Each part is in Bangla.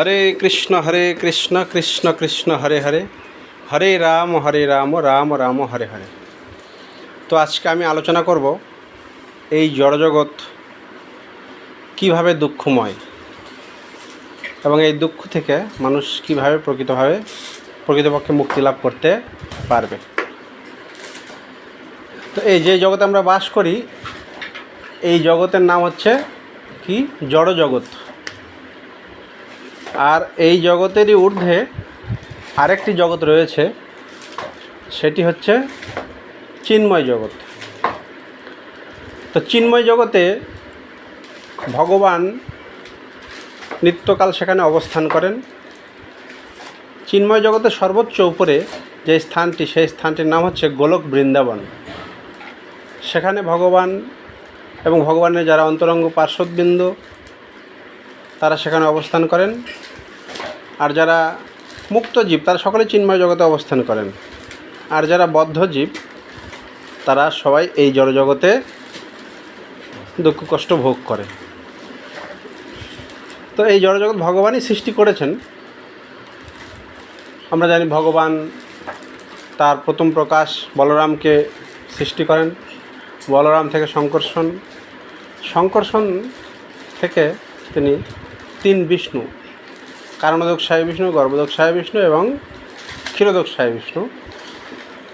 হরে কৃষ্ণ হরে কৃষ্ণ কৃষ্ণ কৃষ্ণ, হরে হরে। হরে রাম হরে রাম রাম রাম, হরে হরে। তো আজকে আমি আলোচনা করব এই জড়জগৎ কীভাবে দুঃখময় এবং এই দুঃখ থেকে মানুষ কীভাবে প্রকৃতভাবে, প্রকৃতপক্ষে মুক্তি লাভ করতে পারবে। তো এই যে জগতে আমরা বাস করি, এই জগতের নাম হচ্ছে কি? জড় জগৎ আর এই জগতেরই ঊর্ধ্বে আরেকটি জগৎ রয়েছে, সেটি হচ্ছে চিন্ময় জগৎ। তো চিন্ময় জগতে ভগবান নিত্যকাল সেখানে অবস্থান করেন। চিন্ময় জগতের সর্বোচ্চ উপরে যে স্থানটি, সেই স্থানটির নাম হচ্ছে গোলক বৃন্দাবন। সেখানে ভগবান এবং ভগবানের যারা অন্তরঙ্গ পার্শ্বদবৃন্দ তারা সেখানে অবস্থান করেন। আর যারা মুক্ত জীব, তারা সকলে চিন্ময় জগতে অবস্থান করেন। আর যারা বদ্ধ জীব, তারা সবাই এই জড়জগতে দুঃখ কষ্ট ভোগ করে। তো এই জড়জগৎ ভগবানই সৃষ্টি করেছেন। আমরা জানি ভগবান তার প্রথম প্রকাশ বলরামকে সৃষ্টি করেন। বলরাম থেকে শঙ্কর্ষণ শঙ্কর্ষণ থেকে তিনি তিন বিষ্ণু। কারণোদক সাহেব বিষ্ণু, গর্ভদক সাহেব বিষ্ণু এবং ক্ষীরোদক সাহেব বিষ্ণু।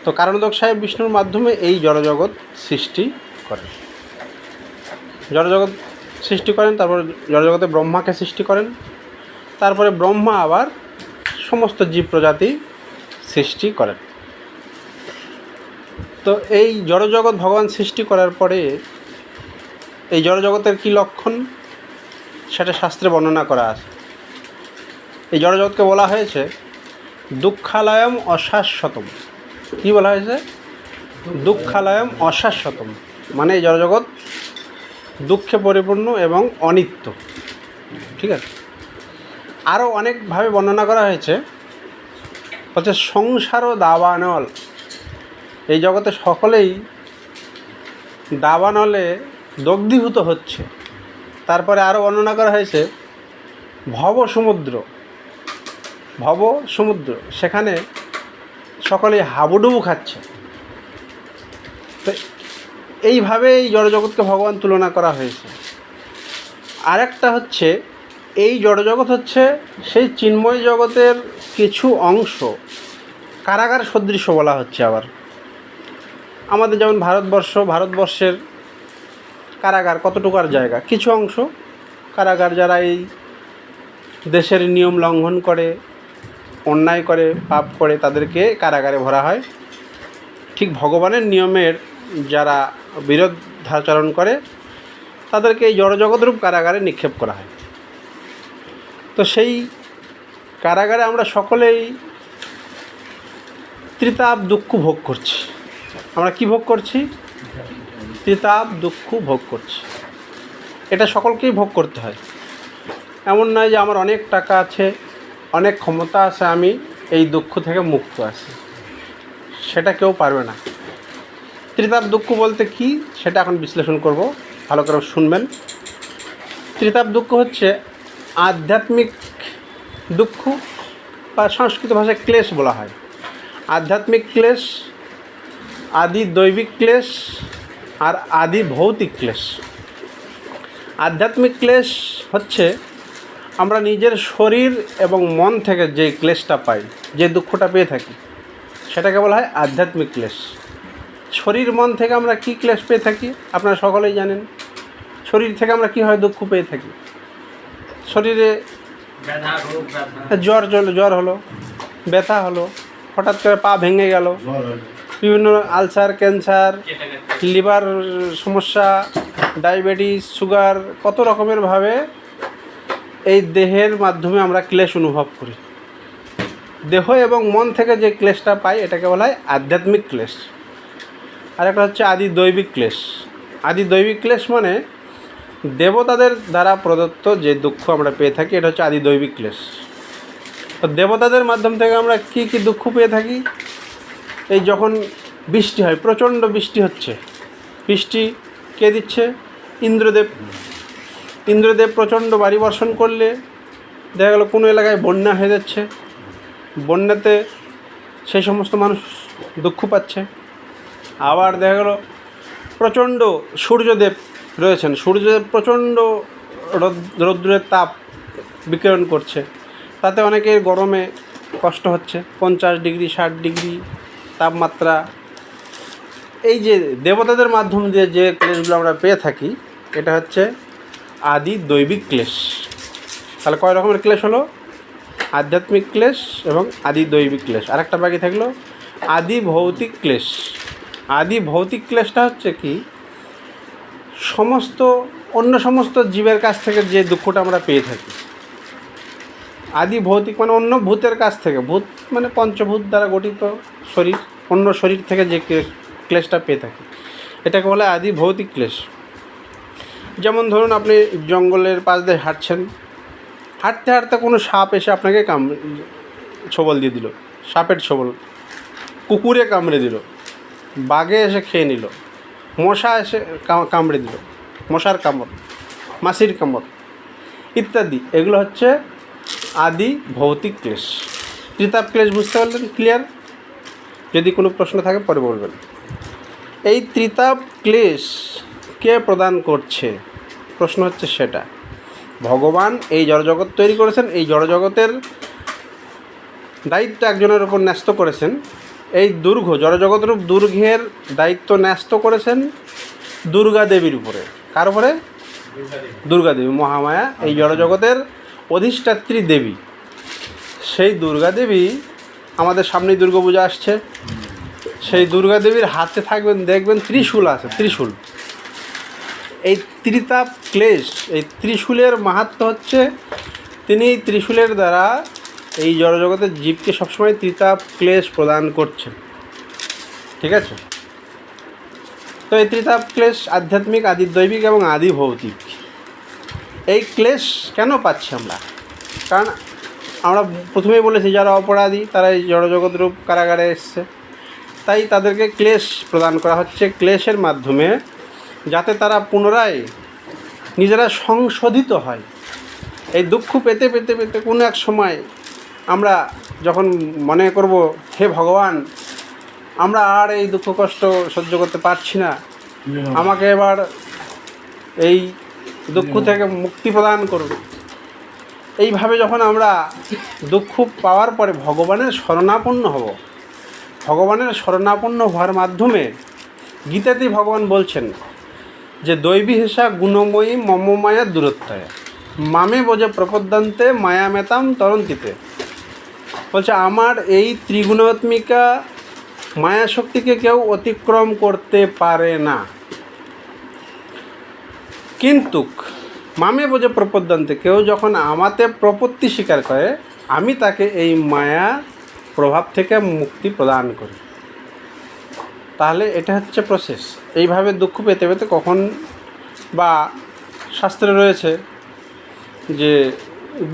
তো কারণোদক সাহেব বিষ্ণুর মাধ্যমে এই জড়জগৎ সৃষ্টি করেন জড়জগৎ সৃষ্টি করেন, তারপর জড়জগতে ব্রহ্মাকে সৃষ্টি করেন। তারপরে ব্রহ্মা আবার সমস্ত জীব প্রজাতি সৃষ্টি করেন। তো এই জড়জগৎ ভগবান সৃষ্টি করার পরে এই জড়জগতের কী লক্ষণ? সেটা শাস্ত্রে বর্ণনা করা আছে। এই জড়জগৎকে বলা হয়েছে দুঃখালয়ম অশাশ্বতম। কী বলা হয়েছে? দুঃখালয়ম অশাশ্বতম। মানে এই জড়জগৎ দুঃখে পরিপূর্ণ এবং অনিত্য। ঠিক আছে? আরও অনেকভাবে বর্ণনা করা হয়েছে, হচ্ছে সংসার ও দাবানল। এই জগতে সকলেই দাবানলে দগ্ধীভূত হচ্ছে। তারপরে আরও বর্ণনা করা হয়েছে, ভব সমুদ্র। ভব সমুদ্র, সেখানে সকলেই হাবুডুবু খাচ্ছে। তো এইভাবে এই জড়জগৎকে ভগবান তুলনা করা হয়েছে। আরেকটা হচ্ছে, এই জড়জগৎ হচ্ছে সেই চিন্ময় জগতের কিছু অংশ। কারাগার সদৃশ্য বলা হচ্ছে আবার। আমাদের যেমন ভারতবর্ষ, ভারতবর্ষের কারাগার কতটুকার জায়গা? কিছু অংশ কারাগার যারা এই দেশের নিয়ম লঙ্ঘন করে, অন্যায় করে, পাপ করে, তাদেরকে কারাগারে ভরা হয়। ঠিক ভগবানের নিয়মের যারা বিরোধ বিরোধাচরণ করে, তাদেরকে এই জড়জগৎরূপ কারাগারে নিক্ষেপ করা হয়। তো সেই কারাগারে আমরা সকলেই ত্রিতাপ দুঃখ ভোগ করছি। আমরা কি ভোগ করছি? ত্রিতাপ দুঃখ ভোগ করছি। এটা সকলকেই ভোগ করতে হয়। এমন নয় যে আমার অনেক টাকা আছে, অনেক ক্ষমতা আছে, আমি এই দুঃখ থেকে মুক্ত আছি। সেটা কেউ পারবে না। ত্রিতাপ দুঃখ বলতে কি, সেটা এখন বিশ্লেষণ করব। ভালো করে শুনবেন। ত্রিতাপ দুঃখ হচ্ছে আধ্যাত্মিক দুঃখ বা সংস্কৃত ভাষায় ক্লেশ বলা হয়। আধ্যাত্মিক ক্লেশ, আদি দৈবিক ক্লেশ আর আদি ভৌতিক ক্লেশ। আধ্যাত্মিক ক্লেশ হচ্ছে আমরা নিজের শরীর এবং মন থেকে যে ক্লেশটা পাই যে দুঃখটা পেয়ে থাকি সেটাকে বলা হয় আধ্যাত্মিক ক্লেশ। শরীর মন থেকে আমরা কি ক্লেশ পেয়ে থাকি আপনারা সকলেই জানেন। শরীর থেকে আমরা কী হয় দুঃখ পেয়ে থাকি? শরীরে জ্বর জ্বর হলো ব্যথা হলো হঠাৎ করে পা ভেঙে গেল। বিভিন্ন আলসার, ক্যান্সার, লিভার সমস্যা, ডায়াবেটিস, সুগার, কত রকমের ভাবে এই দেহের মাধ্যমে আমরা ক্লেশ অনুভব করি। দেহ এবং মন থেকে যে ক্লেশটা পাই এটাকে বলা হয় আধ্যাত্মিক ক্লেশ। আর একটা হচ্ছে আদি দৈবিক ক্লেশ। আদি দৈবিক ক্লেশ মানে দেবতাদের দ্বারা প্রদত্ত যে দুঃখ আমরা পেয়ে থাকি, এটা হচ্ছে আদি দৈবিক ক্লেশ। তো দেবতাদের মাধ্যম থেকে আমরা কি কি দুঃখ পেয়ে থাকি? এই যখন বৃষ্টি হয়, প্রচণ্ড বৃষ্টি হচ্ছে। বৃষ্টি কে দিচ্ছে? ইন্দ্রদেব। ইন্দ্রদেব প্রচণ্ড বাড়ি বর্ষণ করলে, দেখা গেলো কোনো এলাকায় বন্যা হয়ে যাচ্ছে। বন্যাতে সেই সমস্ত মানুষ দুঃখ পাচ্ছে। আবার দেখা গেলো প্রচণ্ড সূর্যদেব রয়েছেন। সূর্যদেব প্রচণ্ড রোদ- রৌদ্রের তাপ বিকিরণ করছে। তাতে অনেকের গরমে কষ্ট হচ্ছে। পঞ্চাশ ডিগ্রি, ষাট ডিগ্রি তাপমাত্রা, এই যে দেবতাদের মাধ্যম দিয়ে যে ক্লেশগুলো আমরা পেয়ে থাকি, এটা হচ্ছে আদি দৈবিক ক্লেশ। তাহলে কয় রকমের ক্লেশ হলো? আধ্যাত্মিক ক্লেশ এবং আদি দৈবিক ক্লেশ। আরেকটা বাকি থাকল, আদি ভৌতিক ক্লেশ। আদি ভৌতিক ক্লেশটা হচ্ছে কি, সমস্ত, অন্য সমস্ত জীবের কাছ থেকে যে দুঃখটা আমরা পেয়ে থাকি আদি ভৌতিক মানে অন্য ভূতের কাছ থেকে, ভূত মানে পঞ্চভূত দ্বারা গঠিত শরীর, অন্য শরীর থেকে যে ক্লেশটা পেয়ে থাকে। এটাকে বলে আদি ভৌতিক ক্লেশ। যেমন ধরুন আপনি জঙ্গলের পাশ দিয়ে হাঁটছেন, হাঁটতে হাঁটতে কোনো সাপ এসে আপনাকে কাম, ছবল দিয়ে দিল, সাপের ছবল, কুকুরে কামড়ে দিল, বাঘে এসে খেয়ে নিল, মশা এসে কামড়ে দিল, মশার কামড় মাছির কামড় ইত্যাদি। এগুলো হচ্ছে আদি ভৌতিক ক্লেশ। ত্রিতাপ ক্লেশ বুঝতে পারলেন? ক্লিয়ার যদি কোনো প্রশ্ন থাকে পরে বলবেন। এই ত্রিতাপ ক্লেশ কে প্রদান করছে? প্রশ্ন হচ্ছে সেটা। ভগবান এই জড়জগৎ তৈরি করেছেন, এই জড়জগতের দায়িত্ব একজনের উপর ন্যস্ত করেছেন। এই দুর্ঘ জড়জগৎরূপ দুর্ঘের দায়িত্ব ন্যস্ত করেছেন দুর্গা দেবীর উপরে। কার উপরে? দুর্গা মহামায়া, এই জড়জগতের অধিষ্ঠাত্রী দেবী। সেই দুর্গা দেবী আমাদের সামনেই দুর্গাপূজা আসছে। সেই দুর্গা দেবীর হাতে থাকবেন, দেখবেন ত্রিশূল আছে, ত্রিশূল। এই ত্রিতাপ ক্লেশ, এই ত্রিশূলের মাহাত্ম হচ্ছে তিনি ত্রিশূলের দ্বারা এই জড়জগতের জীবকে সবসময় ত্রিতাপ ক্লেশ প্রদান করছেন। ঠিক আছে? তো এই ত্রিতাপ ক্লেশ আধ্যাত্মিক আদি দৈবিক এবং আদি ভৌতিক এই ক্লেশ কেন পাচ্ছি আমরা? কারণ আমরা প্রথমেই বলেছি যারা অপরাধী তারা এই জড়জগৎ রূপ কারাগারে এসছে। তাই তাদেরকে ক্লেশ প্রদান করা হচ্ছে ক্লেশের মাধ্যমে যাতে তারা পুনরায় নিজেরা সংশোধিত হয়। এই দুঃখ পেতে পেতে পেতে কোনো এক সময় আমরা যখন মনে করব হে ভগবান আমরা আর এই দুঃখ কষ্ট সহ্য করতে পারছি না। আমাকে এবার এই দুঃখ থেকে মুক্তি প্রদান করুন। এইভাবে যখন আমরা দুঃখ পাওয়ার পরে ভগবানের শরণাপন্ন হব, ভগবানের শরণাপন্ন হওয়ার মাধ্যমে গীতাতেই ভগবান বলছেন যে, দৈবী হেসা গুণময়ী মম মায়া দূরত্বয়। মামে বোঝে প্রপদ্যান্তে মায়া মেতাম তরন্তিতে। বলছে, আমার এই ত্রিগুণাত্মিকা মায়া শক্তিকে কেউ অতিক্রম করতে পারে না। কিন্তু মামে বোঝে প্রপদ্যান্তে কেউ যখন আমাতে প্রপত্তি স্বীকার করে, আমি তাকে এই মায়া প্রভাব থেকে মুক্তি প্রদান করি। তাহলে এটা হচ্ছে প্রসেস এইভাবে দুঃখ পেতে পেতে কখন বা শাস্ত্রে রয়েছে যে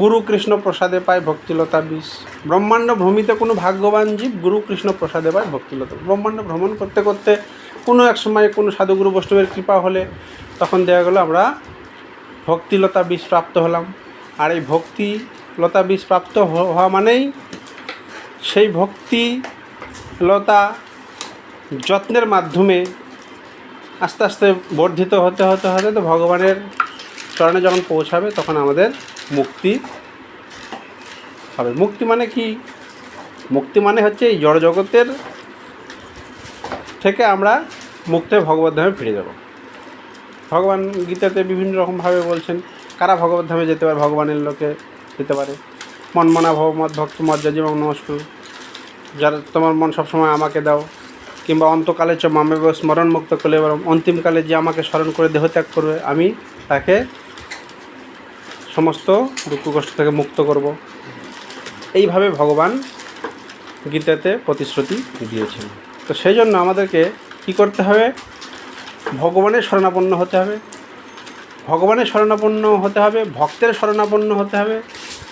গুরু কৃষ্ণ প্রসাদে পায় ভক্তিলতা বিষ ব্রহ্মাণ্ড ভ্রমিতে কোনো ভাগ্যবান জীব গুরু কৃষ্ণ প্রসাদে পায় ভক্তিলতা ব্রহ্মাণ্ড ভ্রমণ করতে করতে কোনো এক সময় কোনো সাধুগুরু বৈষ্ণবের কৃপা হলে তখন দেওয়া গেলো আমরা ভক্তিলতা বিষ প্রাপ্ত হলাম। আর এই ভক্তি লতা বিষ প্রাপ্ত হওয়া মানেই সেই ভক্তি লতা যত্নের মাধ্যমে আস্তে আস্তে বর্ধিত হতে হতে হতে তো ভগবানের চরণে যখন পৌঁছাবে তখন আমাদের মুক্তি হবে। মুক্তি মানে কি? মুক্তি মানে হচ্ছে এই জড়জগতের থেকে আমরা মুক্ত ভগবত ধামে ফিরে যাব। ভগবান গীতাতে বিভিন্ন রকমভাবে বলছেন, কারা ভগবত ধামে যেতে পারে? ভগবানের লোকে যেতে পারে। মনমনা ভবমত ভক্ত মর্যাদা এবং নমস্কার যারা তোমার মন সবসময় আমাকে দাও। কিংবা অন্তকালে চ মামে স্মরণ মুক্ত করলে এবং অন্তিমকালে যে আমাকে স্মরণ করে দেহত্যাগ করবে, আমি তাকে সমস্ত দুঃখ কষ্ট থেকে মুক্ত করব। এইভাবে ভগবান গীতাতে প্রতিশ্রুতি দিয়েছেন। তো সেই জন্য আমাদেরকে কী করতে হবে? ভগবানের শরণাপন্ন হতে হবে। ভগবানের শরণাপন্ন হতে হবে, ভক্তের শরণাপন্ন হতে হবে।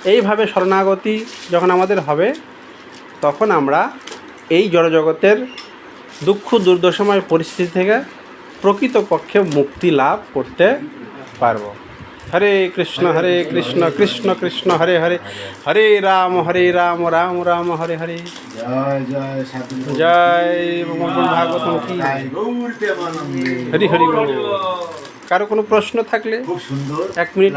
এইভাবে শরণাগতি যখন আমাদের হবে, তখন আমরা এই জড়জগতের দুঃখ দুর্দশময় পরিস্থিতি থেকে প্রকৃতপক্ষে মুক্তি লাভ করতে পারব। হরে কৃষ্ণ হরে কৃষ্ণ কৃষ্ণ কৃষ্ণ হরে হরে। হরে রাম হরে রাম রাম রাম হরে হরে। জয় কি? প্রেমানন্দে। হরি হরি কারও কোনো প্রশ্ন থাকলে? এক মিনিট।